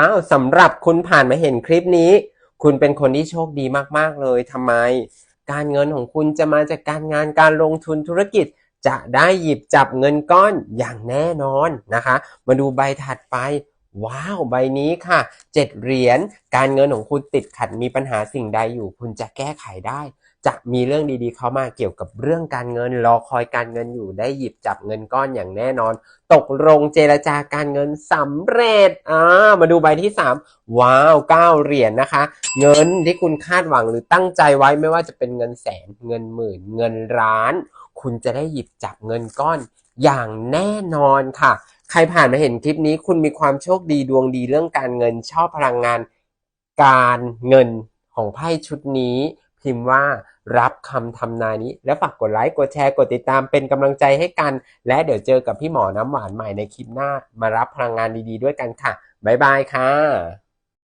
อ้าวสำหรับคุณผ่านมาเห็นคลิปนี้ คุณเป็นคนที่โชคดีมากๆเลยทำไม การเงินของคุณจะมาจากการงานการลงทุนธุรกิจ จะได้หยิบจับเงินก้อนอย่างแน่นอนนะคะ มาดูใบถัดไป ว้าวใบนี้ค่ะเจ็ดเหรียญการเงินของคุณติดขัดมีปัญหาสิ่งใดอยู่ คุณจะแก้ไขได้ จะมีเรื่องดีๆเข้ามาเกี่ยวกับเรื่องการเงินรอคอยการเงินอยู่ได้หยิบจับเงินก้อนอย่างแน่นอน ตกลงเจรจาการเงินสำเร็จอ่ามาดูใบที่3ว้าวเก้าเหรียญนะคะ เงินที่คุณคาดหวังหรือตั้งใจไว้ไม่ว่าจะเป็นเงินแสนเงินหมื่น เงินล้าน คุณจะได้หยิบจับเงินก้อนอย่างแน่นอนค่ะ ใครผ่านมาเห็นคลิปนี้คุณมีความโชคดีดวงดีเรื่องการเงินชอบพลังงานการเงินของไพ่ชุดนี้ พิมพ์ว่ารับคำทำนายนี้ และฝากกดไลค์กดแชร์กดติดตามเป็นกำลังใจให้กัน และเดี๋ยวเจอกับพี่หมอน้ำหวานใหม่ในคลิปหน้า มารับพลังงานดีๆด้วยกันค่ะบ๊ายบายค่ะ